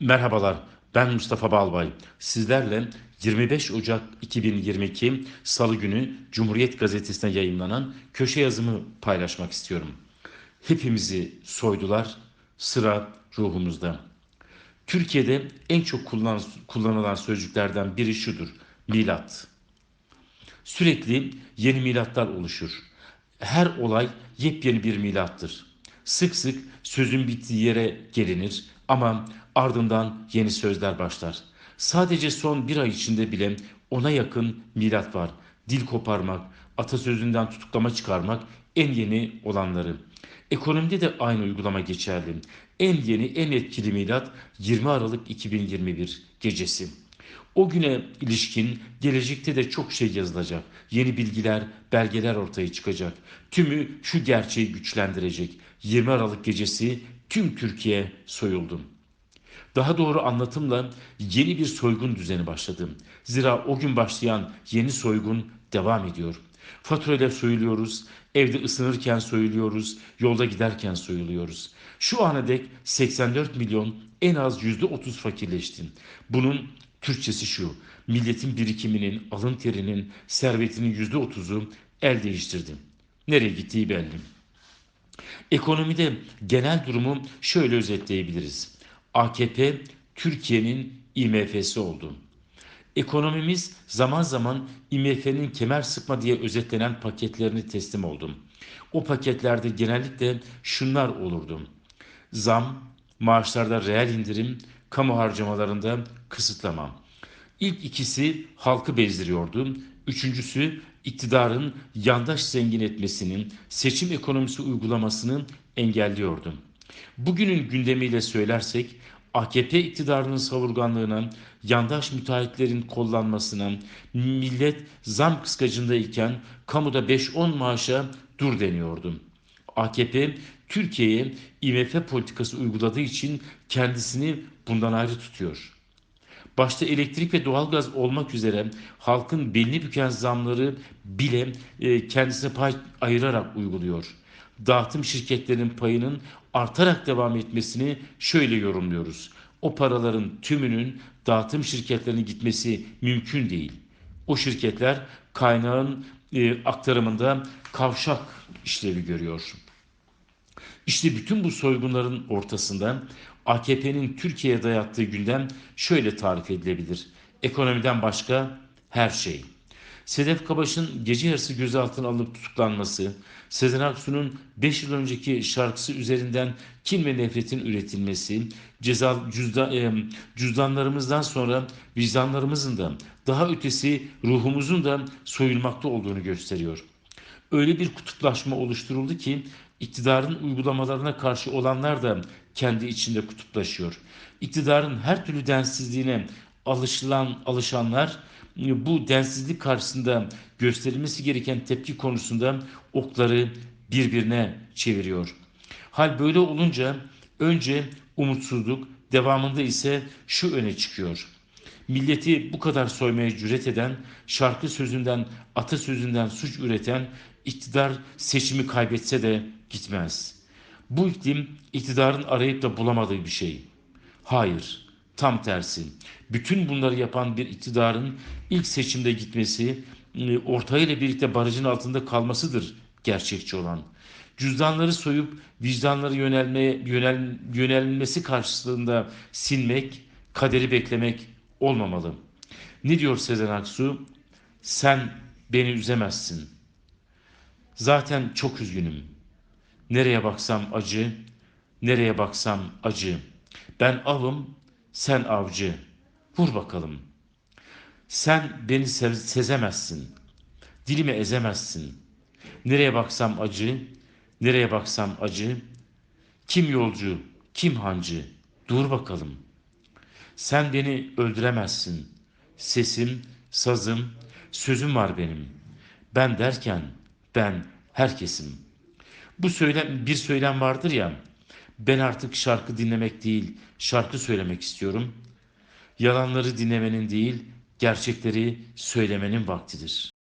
Merhabalar, ben Mustafa Balbay. Sizlerle 25 Ocak 2022 Salı günü Cumhuriyet Gazetesi'ne yayınlanan köşe yazımı paylaşmak istiyorum. Hepimizi soydular, sıra ruhumuzda. Türkiye'de en çok kullan- kullanılan sözcüklerden biri şudur, milat. Sürekli yeni milatlar oluşur. Her olay yepyeni bir milattır. Sık sık sözün bittiği yere gelinir ama ardından yeni sözler başlar. Sadece son bir ay içinde bile ona yakın milat var. Dil koparmak, atasözünden tutuklama çıkarmak en yeni olanları. Ekonomide de aynı uygulama geçerli. En yeni, en etkili milat 20 Aralık 2021 gecesi. O güne ilişkin gelecekte de çok şey yazılacak. Yeni bilgiler, belgeler ortaya çıkacak. Tümü şu gerçeği güçlendirecek. 20 Aralık gecesi tüm Türkiye soyuldu. Daha doğru anlatımla yeni bir soygun düzeni başladı. Zira o gün başlayan yeni soygun devam ediyor. Faturayla soyuluyoruz, evde ısınırken soyuluyoruz, yolda giderken soyuluyoruz. Şu ana dek 84 milyon en az %30 fakirleşti. Bunun Türkçesi şu, milletin birikiminin, alın terinin, servetinin %30'u el değiştirdi. Nereye gittiği belli. Ekonomide genel durumu şöyle özetleyebiliriz. AKP Türkiye'nin IMF'si oldu. Ekonomimiz zaman zaman IMF'nin kemer sıkma diye özetlenen paketlerini teslim oldu. O paketlerde genellikle şunlar olurdu. Zam, maaşlarda reel indirim, kamu harcamalarında kısıtlama. İlk ikisi halkı bezdiriyordu. Üçüncüsü iktidarın yandaş zengin etmesinin, seçim ekonomisi uygulamasını engelliyordu. Bugünün gündemiyle söylersek AKP iktidarının savurganlığına, yandaş müteahhitlerin kollanmasına, millet zam kıskacındayken kamuda 5-10 maaşa dur deniyordu. AKP Türkiye'ye IMF politikası uyguladığı için kendisini bundan ayrı tutuyor. Başta elektrik ve doğalgaz olmak üzere halkın belini büken zamları bile e, kendisine pay ayırarak uyguluyor. Dağıtım şirketlerinin payının artarak devam etmesini şöyle yorumluyoruz. O paraların tümünün dağıtım şirketlerine gitmesi mümkün değil. O şirketler kaynağın e, aktarımında kavşak işlevi görüyor. İşte bütün bu soygunların ortasında AKP'nin Türkiye'ye dayattığı gündem şöyle tarif edilebilir. Ekonomiden başka her şey. Sedef Kabaş'ın gece yarısı gözaltına alınıp tutuklanması, Sezen Aksu'nun 5 yıl önceki şarkısı üzerinden kin ve nefretin üretilmesi, ceza, cüzdan, e, cüzdanlarımızdan sonra vicdanlarımızın da daha ötesi ruhumuzun da soyulmakta olduğunu gösteriyor. Öyle bir kutuplaşma oluşturuldu ki iktidarın uygulamalarına karşı olanlar da kendi içinde kutuplaşıyor. İktidarın her türlü densizliğine alışılan alışanlar bu densizlik karşısında gösterilmesi gereken tepki konusunda okları birbirine çeviriyor. Hal böyle olunca önce umutsuzluk, devamında ise şu öne çıkıyor. Milleti bu kadar soymaya cüret eden, şarkı sözünden, atasözünden suç üreten iktidar seçimi kaybetse de gitmez. Bu iklim iktidarın arayıp da bulamadığı bir şey. Hayır, tam tersi. Bütün bunları yapan bir iktidarın ilk seçimde gitmesi, e, ortağıyla birlikte barajın altında kalmasıdır gerçekçi olan. Cüzdanları soyup vicdanları yönelmeye yönel, yönelmesi karşısında silmek, kaderi beklemek olmamalı. Ne diyor Sezen Aksu? Sen beni üzemezsin. Zaten çok üzgünüm. Nereye baksam acı, nereye baksam acı. Ben avım, sen avcı. Vur bakalım. Sen beni se- sezemezsin. Dilimi ezemezsin. Nereye baksam acı, nereye baksam acı. Kim yolcu, kim hancı? Dur bakalım. Sen beni öldüremezsin. Sesim, sazım, sözüm var benim. Ben derken ben herkesim. Bu söylem bir söylem vardır ya. Ben artık şarkı dinlemek değil, şarkı söylemek istiyorum. Yalanları dinlemenin değil, gerçekleri söylemenin vaktidir.